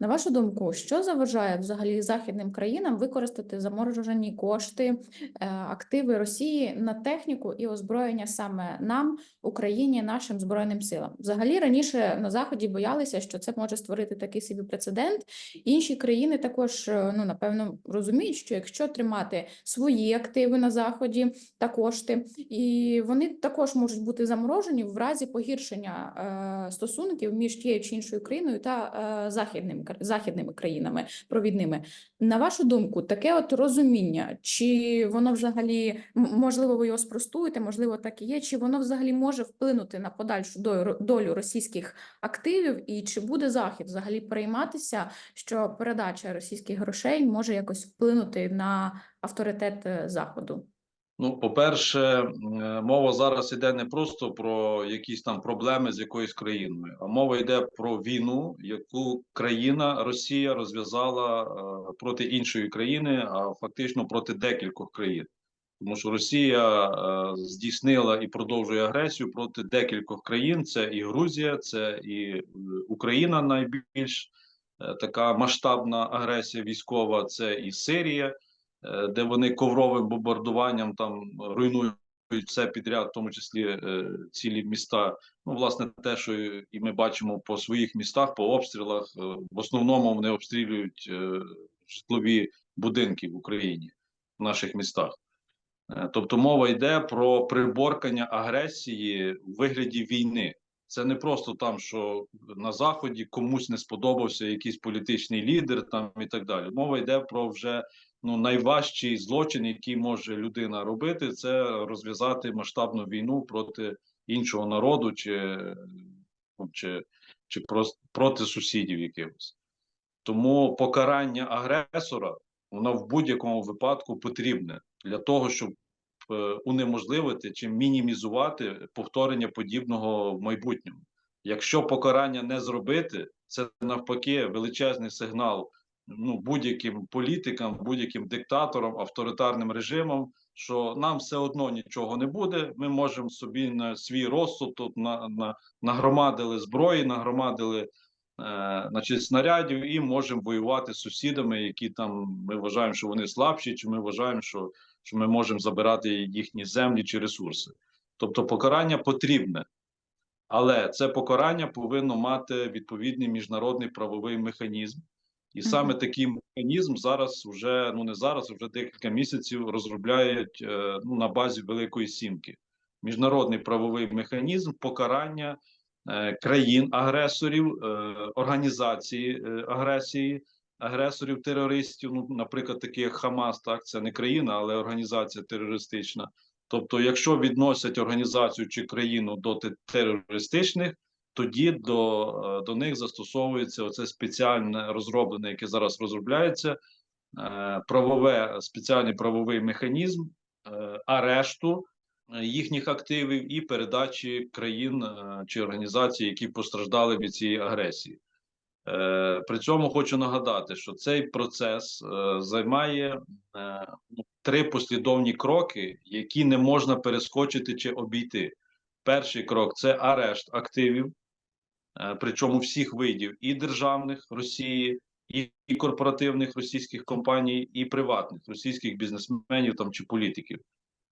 На вашу думку, що заважає взагалі західним країнам використати заморожені кошти, е, активи Росії на техніку і озброєння саме нам, Україні, нашим збройним силам? Взагалі раніше на заході боялися, що це може створити такий собі прецедент. Інші країни також е, ну напевно розуміють, що якщо тримати свої активи на заході та кошти, і вони також можуть бути заморожені в разі погіршення е, стосунків між тією чи іншою країною та західним західними країнами провідними. На вашу думку, таке от розуміння, чи воно взагалі можливо ви його спростуєте, можливо, так і є, чи воно взагалі може вплинути на подальшу долю, російських активів, і чи буде захід взагалі перейматися, що передача російських грошей може якось вплинути на авторитет е, заходу? Ну, по-перше, е, мова зараз йде не просто про якісь там проблеми з якоюсь країною, а мова йде про війну, яку країна Росія розв'язала е, проти іншої країни, а фактично проти декількох країн. Тому що Росія е, здійснила і продовжує агресію проти декількох країн: це і Грузія, це і Україна найбільш така масштабна агресія військова, це і Сирія де вони ковровим бомбардуванням там руйнують все підряд, в тому числі е, цілі міста. Ну, власне, те, що і ми бачимо по своїх містах, по обстрілах. Е, в основному вони обстрілюють е, житлові будинки в Україні, в наших містах. Е, Тобто мова йде про приборкання агресії в вигляді війни. Це не просто там, що на заході комусь не сподобався якийсь політичний лідер, там і так далі. Мова йде про вже ну найважчий злочин, який може людина робити, це розв'язати масштабну війну проти іншого народу, чи, ну, чи, чи проти сусідів якихось. Тому покарання агресора воно в будь-якому випадку потрібне для того, щоб е, унеможливити чи мінімізувати повторення подібного в майбутньому. Якщо покарання не зробити, це навпаки величезний сигнал ну, будь-яким політикам, будь-яким диктаторам, авторитарним режимам, що нам все одно нічого не буде. Ми можемо собі на свій розсуд тут на, на, нагромадили зброї, нагромадили е, значить, снарядів і можемо воювати з сусідами, які там ми вважаємо, що вони слабші, чи ми вважаємо, що, що ми можемо забирати їхні землі чи ресурси. Тобто покарання потрібне. Але це покарання повинно мати відповідний міжнародний правовий механізм. І саме такий механізм зараз вже ну не зараз, вже декілька місяців розробляють е, ну, на базі Великої Сімки. Міжнародний правовий механізм покарання е, країн-агресорів, е, організації агресії, агресорів терористів. Ну, наприклад, таких як Хамас, так це не країна, але організація терористична. Тобто, якщо відносять організацію чи країну до терористичних, тоді до, е, до них застосовується оце спеціальне розроблене, яке зараз розробляється, е, правове спеціальний правовий механізм е, арешту їхніх активів і передачі країн чи організацій, які постраждали від цієї агресії. При цьому хочу нагадати, що цей процес займає ну, три послідовні кроки, які не можна перескочити чи обійти. Перший крок це арешт активів, причому всіх видів і державних Росії, і, і корпоративних російських компаній, і приватних російських бізнесменів там чи політиків.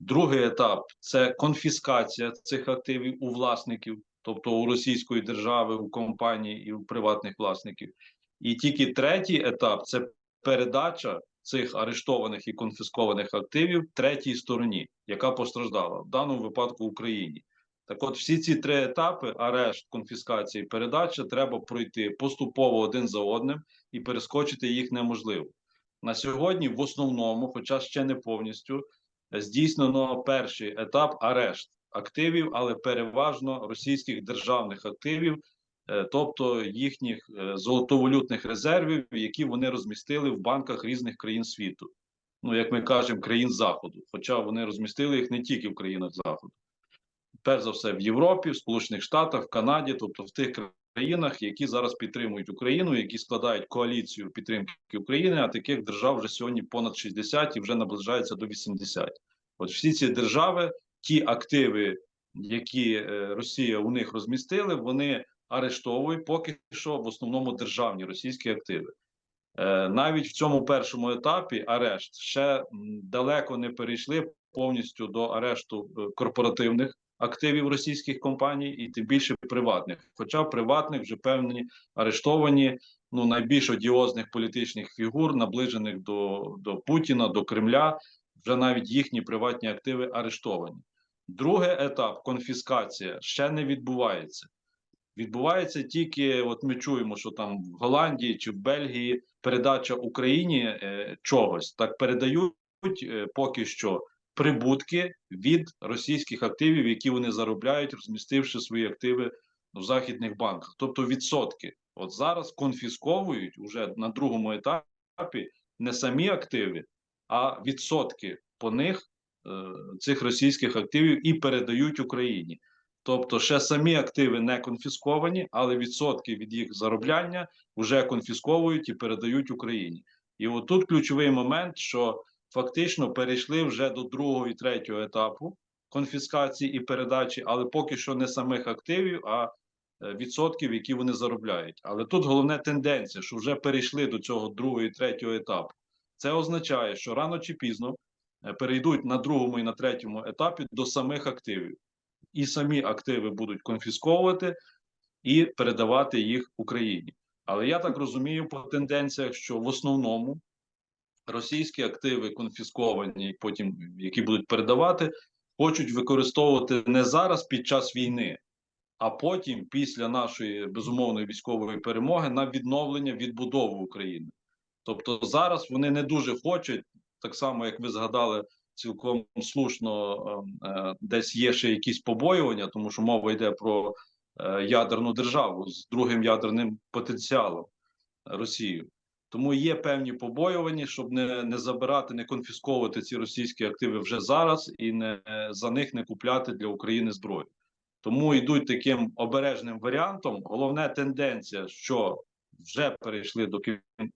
Другий етап це конфіскація цих активів у власників, тобто у російської держави, у компанії і у приватних власників. І тільки третій етап це передача цих арештованих і конфіскованих активів третій стороні, яка постраждала в даному випадку Україні. Так, от всі ці три етапи: арешт, конфіскація і передача, треба пройти поступово один за одним і перескочити їх неможливо. На сьогодні, в основному, хоча ще не повністю, здійснено перший етап арешт активів, але переважно російських державних активів, е, тобто їхніх е, золотовалютних резервів, які вони розмістили в банках різних країн світу. Ну, як ми кажемо, країн Заходу. Хоча вони розмістили їх не тільки в країнах Заходу, перш за все в Європі, в Сполучених Штатах, в Канаді, тобто в тих країнах, які зараз підтримують Україну, які складають коаліцію підтримки України, а таких держав вже сьогодні понад 60 і вже наближається до 80. От всі ці держави, ті активи, які е, Росія у них розмістили, вони арештовують поки що в основному державні російські активи. Е, Навіть в цьому першому етапі арешт ще далеко не перейшли повністю до арешту е, корпоративних активів російських компаній і тим більше приватних. Хоча приватних вже певні арештовані ну найбільш одіозних політичних фігур, наближених до, до Путіна, до Кремля. Вже навіть їхні приватні активи арештовані. Другий етап конфіскація ще не відбувається. Відбувається тільки, от ми чуємо, що там в Голландії чи в Бельгії передача Україні е, чогось так передають е, поки що прибутки від російських активів, які вони заробляють, розмістивши свої активи в західних банках, тобто відсотки. От зараз конфісковують уже на другому етапі не самі активи, а відсотки по них е, цих російських активів і передають Україні. Тобто, ще самі активи не конфісковані, але відсотки від їх заробляння вже конфісковують і передають Україні. І отут ключовий момент, що фактично перейшли вже до другого і третього етапу конфіскації і передачі, але поки що не самих активів, а е, відсотків, які вони заробляють. Але тут головна тенденція, що вже перейшли до цього другого і третього етапу. Це означає, що рано чи пізно е, перейдуть на другому і на третьому етапі до самих активів і самі активи будуть конфісковувати і передавати їх Україні. Але я так розумію по тенденціях, що в основному російські активи конфісковані, потім які будуть передавати, хочуть використовувати не зараз під час війни, а потім, після нашої безумовної військової перемоги, на відновлення відбудову України. Тобто зараз вони не дуже хочуть, так само як ви згадали цілком слушно, е, е, десь є ще якісь побоювання, тому що мова йде про е, ядерну державу з другим ядерним потенціалом Росію. Тому є певні побоювання, щоб не, не забирати, не конфісковувати ці російські активи вже зараз і не за них не купляти для України зброю. Тому йдуть таким обережним варіантом. Головна тенденція, що вже перейшли до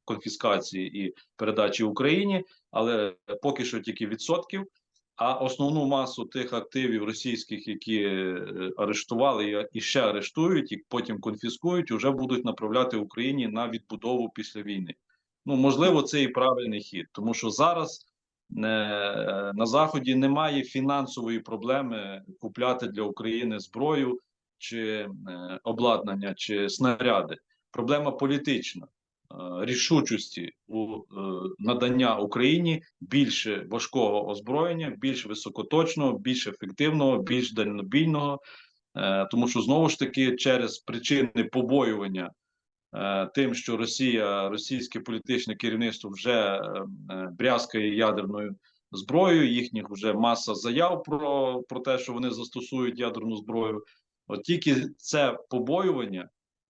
конфіскації і передачі Україні, але поки що тільки відсотків. А основну масу тих активів російських, які е, арештували і ще арештують, і потім конфіскують, вже будуть направляти Україні на відбудову після війни. Ну можливо, це і правильний хід, тому що зараз е, на заході немає фінансової проблеми купляти для України зброю чи е, обладнання, чи снаряди. Проблема політична. Е, рішучості у е, надання Україні більше важкого озброєння, більш високоточного, більш ефективного, більш дальнобійного, тому що знову ж таки через причини побоювання тим, що Росія, російське політичне керівництво вже брязкає ядерною зброєю. Їхніх вже маса заяв про, про те, що вони застосують ядерну зброю. От тільки це побоювання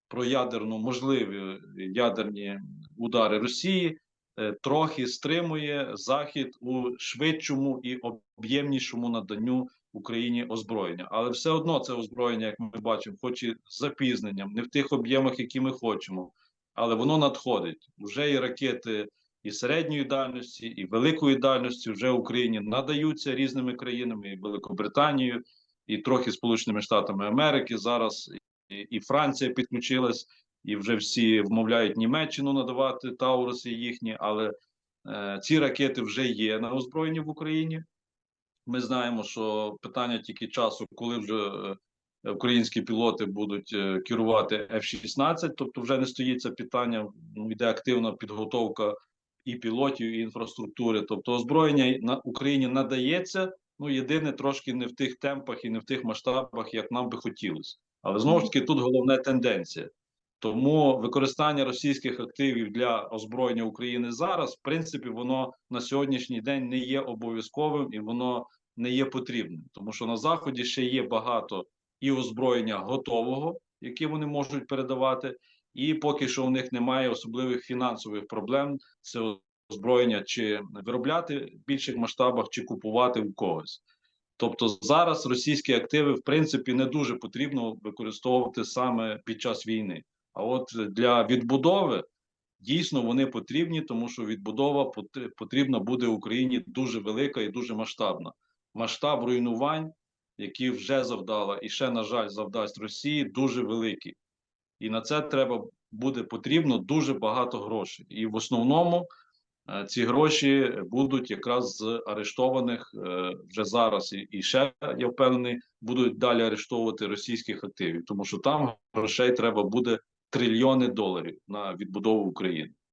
про ядерну можливі ядерні удари Росії е, трохи стримує Захід у швидшому і об'ємнішому наданню Україні озброєння. Але все одно це озброєння, як ми бачимо, хоч і з запізненням, не в тих об'ємах, які ми хочемо, але воно надходить. Вже і ракети і середньої дальності, і великої дальності вже Україні надаються різними країнами, і Великобританією, і трохи Сполученими Штатами Америки зараз і, і Франція підключилась, і вже всі вмовляють Німеччину надавати Тауруси їхні, але е, ці ракети вже є на озброєнні в Україні. Ми знаємо, що питання тільки часу, коли вже е, українські пілоти будуть е, керувати F-16, тобто вже не стоїть це питання, йде активна підготовка і пілотів, і інфраструктури. Тобто, озброєння на Україні надається. Ну єдине трошки не в тих темпах і не в тих масштабах, як нам би хотілося. Але знову ж таки тут головна тенденція. Тому використання російських активів для озброєння України зараз, в принципі, воно на сьогоднішній день не є обов'язковим і воно не є потрібним, тому що на заході ще є багато і озброєння готового, яке вони можуть передавати, і поки що у них немає особливих фінансових проблем це озброєння чи виробляти в більших масштабах, чи купувати у когось. Тобто зараз російські активи в принципі не дуже потрібно використовувати саме під час війни. А от для відбудови дійсно вони потрібні, тому що відбудова потрібна буде Україні дуже велика і дуже масштабна. Масштаб руйнувань, які вже завдала, і ще на жаль завдасть Росії, дуже великий. і на це треба буде потрібно дуже багато грошей. І в основному е, ці гроші будуть якраз з арештованих е, вже зараз, і, і ще я впевнений, будуть далі арештовувати російських активів, тому що там грошей треба буде трильйони доларів на відбудову України.